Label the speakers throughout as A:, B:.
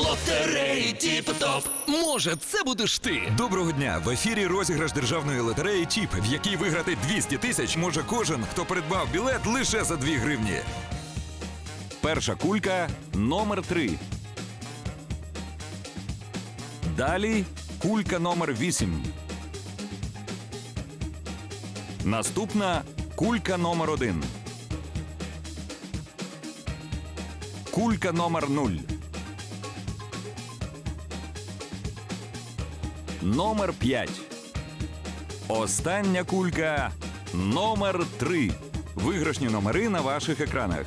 A: Лотереї Тіп-Топ. Може, це будеш ти.
B: Доброго дня! В ефірі розіграш державної лотереї ТІП, в якій виграти 200 тисяч може кожен, хто придбав білет лише за 2 гривні. Перша кулька номер 3. Далі кулька номер 8. Наступна кулька номер 1. Кулька номер 0. Номер 5. Остання кулька номер 3. Виграшні номери на ваших екранах.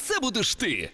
A: це будеш ти.